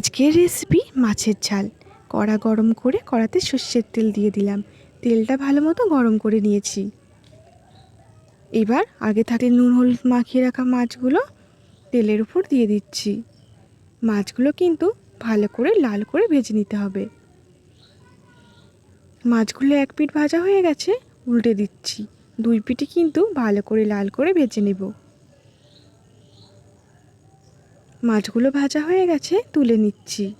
আজকের রেসিপি মাছের ঝাল। কড়া গরম করে কড়াতে সর্ষের তেল দিয়ে দিলাম। তেলটা ভালো মতো গরম করে নিয়েছি। এবার আগে থাকলে নুন, হলুদ মাখিয়ে রাখা মাছগুলো তেলের উপর দিয়ে দিচ্ছি। মাছগুলো কিন্তু ভালো করে লাল করে ভেজে নিতে হবে। মাছগুলো এক পিঠ ভাজা হয়ে গেছে, উল্টে দিচ্ছি। দুই পিঠে কিন্তু ভালো করে লাল করে ভেজে নেব। মাছগুলো ভাজা হয়ে গেছে, তুলে নিচ্ছি।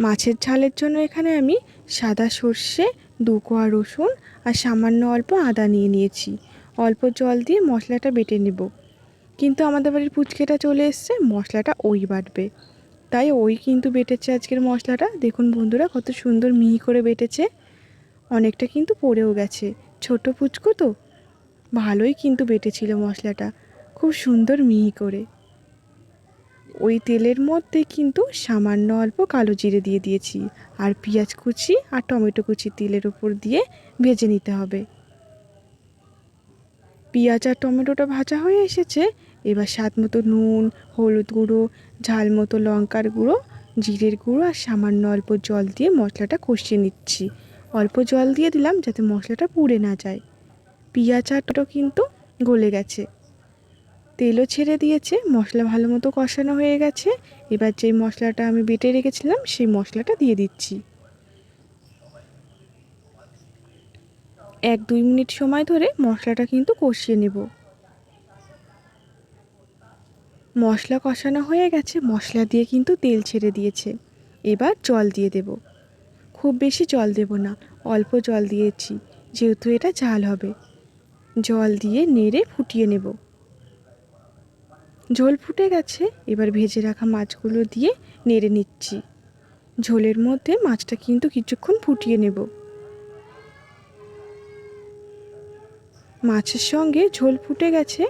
মাছের ঝালের জন্য এখানে আমি সাদা সর্ষে, দু কোয়া রসুন আর সামান্য অল্প আদা নিয়ে নিয়েছি। অল্প জল দিয়ে মশলাটা বেটে নেব। কিন্তু আমাদের বাড়ির পুচকেটা চলে এসছে, মশলাটা ওই বাটবে। তাই ওই কিন্তু বেটেছে আজকের মশলাটা। দেখুন বন্ধুরা, কত সুন্দর মিহি করে বেটেছে। অনেকটা কিন্তু পড়েও গেছে। ছোট পুচকো তো, ভালোই কিন্তু বেটেছিল মশলাটা। খুব সুন্দর মিহি করে। ওই তেলের মধ্যে কিন্তু সামান্য অল্প কালো জিরে দিয়ে দিয়েছি আর পেঁয়াজ কুচি আর টমেটো কুচি তেলের উপর দিয়ে ভেজে নিতে হবে। পেঁয়াজ আর টমেটোটা ভাজা হয়ে এসেছে, এবার স্বাদ মতো নুন, হলুদ গুঁড়ো, ঝাল মতো লঙ্কার গুঁড়ো, জিরের গুঁড়ো আর সামান্য অল্প জল দিয়ে মশলাটা কষিয়ে নিচ্ছি। অল্প জল দিয়ে দিলাম যাতে মশলাটা পুড়ে না যায়। পেঁয়াজ আর কিন্তু গলে গেছে। তেলও ছেড়ে দিয়েছে, মশলা ভালো মতো কষানো হয়ে গেছে। এবার যেই মশলাটা আমি বেটে রেখেছিলাম, সেই মশলাটা দিয়ে দিচ্ছি। এক দুই মিনিট সময় ধরে মশলাটা কিন্তু কষিয়ে নেব। মশলা কষানো হয়ে গেছে, মশলা দিয়ে কিন্তু তেল ছেড়ে দিয়েছে। এবার জল দিয়ে দেব। খুব বেশি জল দেব না, অল্প জল দিয়েছি, যেহেতু এটা ঝাল হবে। জল দিয়ে নেড়ে ফুটিয়ে নেব। ঝোল ফুটে গেছে, এবার ভেজে রাখা মাছগুলো দিয়ে নেড়ে নিচ্ছি। ঝোলের মধ্যে মাছটা কিন্তু কিছুক্ষণ ফুটিয়ে নেব। মাছের সঙ্গে ঝোল ফুটে গেছে,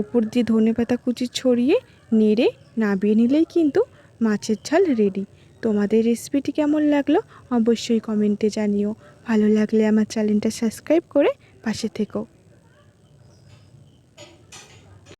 ওপর দিয়ে ধনে পাতা কুচি ছড়িয়ে নেড়ে নাবিয়ে নিলেই কিন্তু মাছের ঝাল রেডি তোমাদের রেসিপিটি কেমন লাগল অবশ্যই কমেন্টে জানিও। ভালো লাগলে আমার চ্যানেলটা সাবস্ক্রাইব করে পাশে থেকো।